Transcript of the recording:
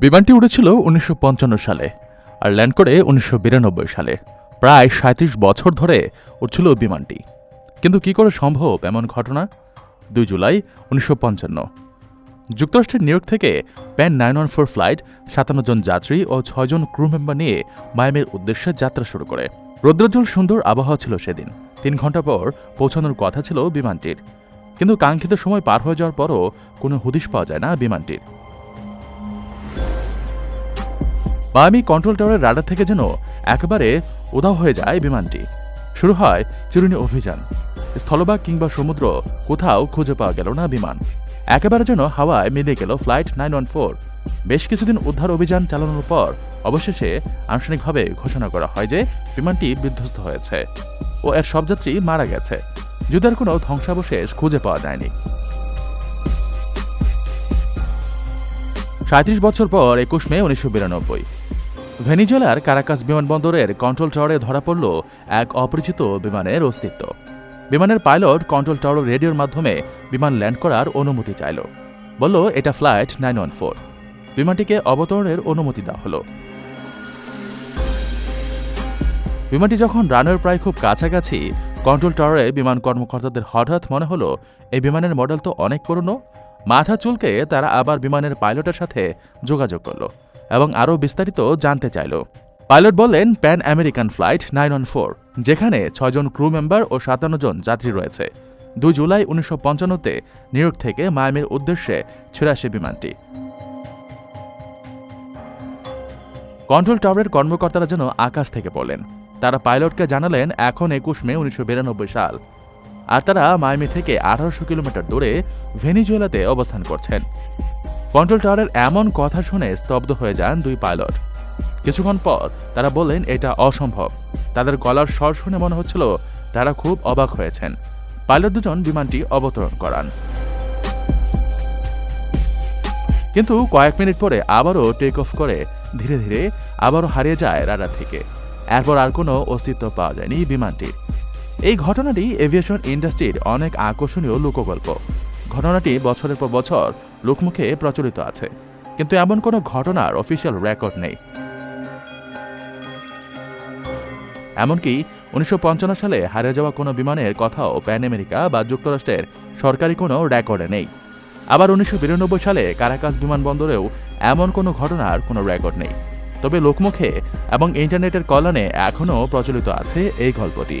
বিমানটি উড়েছিল উনিশশো পঞ্চান্ন সালে আর ল্যান্ড করে উনিশশো বিরানব্বই সালে। প্রায় সাঁত্রিশ বছর ধরে উঠছিল বিমানটি। কিন্তু কি করে সম্ভব এমন ঘটনা? দুই জুলাই উনিশশো পঞ্চান্ন। যুক্তরাষ্ট্রের নিউ ইয়র্ক থেকে Pan nine one four flight, সাতান্ন জন যাত্রী ও ছয়জন ক্রু মেম্বার নিয়ে মায়ামির উদ্দেশ্যে যাত্রা শুরু করে। রৌদ্রোজ্জ্বল সুন্দর আবহাওয়া ছিল সেদিন। তিন ঘণ্টা পর পৌঁছানোর কথা ছিল বিমানটির। কিন্তু কাঙ্ক্ষিত সময় পার হয়ে যাওয়ার পরও কোনো হুদিশ পাওয়া যায় না বিমানটির। মায়ামি কন্ট্রোল টাওয়ারের রাডার থেকে যেন একেবারে উধাও হয়ে যায় বিমানটি। শুরু হয় চিরুনি অভিযান। স্থলভাগ কিংবা সমুদ্র কোথাও খুঁজে পাওয়া গেল না বিমান। একেবারে যেন হাওয়ায় মিলিয়ে গেল ফ্লাইট নাইন ওয়ান ফোর। বেশ কিছুদিন উদ্ধার অভিযান চালানোর পর অবশেষে আনুষ্ঠানিকভাবে ঘোষণা করা হয় যে বিমানটি বিধ্বস্ত হয়েছে ও এর সব যাত্রী মারা গেছে। যুদ্ধের কোনো ধ্বংসাবশেষ খুঁজে পাওয়া যায়নি। সাঁত্রিশ বছর পর একুশ মে উনিশশো বিরানব্বই। ভেনিজুয়েলার কারাকাস বিমানবন্দরের কন্ট্রোল টাওয়ারে ধরা পড়ল এক অপরিচিত বিমানের অস্তিত্ব। বিমানের পাইলট কন্ট্রোল টাওয়ার রেডিওর মাধ্যমে বিমান ল্যান্ড করার অনুমতি চাইল। বলল, এটা ফ্লাইট নাইন ওয়ান ফোর। বিমানটিকে অবতরণের অনুমতি দেওয়া হলো। বিমানটি যখন রানের প্রায় খুব কাছাকাছি কন্ট্রোল টাওয়ারে বিমান কর্মকর্তাদের হঠাৎ মনে হলো, এই বিমানের মডেল তো অনেক পুরনো। মাথা চুলকে তারা আবার বিমানের পাইলটের সাথে যোগাযোগ করল এবং আরও বিস্তারিত জানতে চাইল। পাইলট বললেন, Pan American flight nine one four, যেখানে ছয়জন ক্রু মেম্বার ও সাতান্ন জন যাত্রী রয়েছে। দুই জুলাই উনিশশো পঞ্চান্নতে নিউ ইয়র্ক থেকে মায়ামির উদ্দেশ্যে ছেড়ে আসে বিমানটি। কন্ট্রোল টাওয়ারের কর্মকর্তারা যেন আকাশ থেকে বলেন তারা পাইলটকে জানালেন, এখন একুশ মে উনিশশো বিরানব্বই সাল। আর তারা মায়ামি থেকে আঠারোশো কিলোমিটার দূরে ভেনিজুয়েলাতে অবস্থান করছেন। কন্ট্রোল টাওয়ারের এমন কথা শুনে স্তব্ধ হয়ে যান দুই পাইলট। কিছুক্ষণ পর তারা বললেন, এটা অসম্ভব। তাদের গলার স্বর শুনে মনে হচ্ছিল তারা খুব অবাক হয়েছেন। পাইলট দুজন বিমানটি অবতরণ করান। কিন্তু কয়েক মিনিট পরে আবারও টেক অফ করে ধীরে ধীরে আবারও হারিয়ে যায় রাডার থেকে। এরপর আর কোনো অস্তিত্ব পাওয়া যায়নি বিমানটির। এই ঘটনাটি এভিয়েশন ইন্ডাস্ট্রির অনেক আকর্ষণীয় লোকগল্প। ঘটনাটি বছরের পর বছর লোকমুখে প্রচলিত আছে, কিন্তু এমন কোনো ঘটনার অফিসিয়াল রেকর্ড নেই। এমনকি উনিশশো পঞ্চান্ন সালে হারিয়ে যাওয়া কোনো বিমানের কথাও প্যান আমেরিকা বা যুক্তরাষ্ট্রের সরকারি কোনো রেকর্ডে নেই। আবার উনিশশো বিরানব্বই সালে কারাকাস বিমানবন্দরেও এমন কোনো ঘটনার কোনো রেকর্ড নেই। তবে লোকমুখে এবং ইন্টারনেটের কল্যাণে এখনও প্রচলিত আছে এই গল্পটি।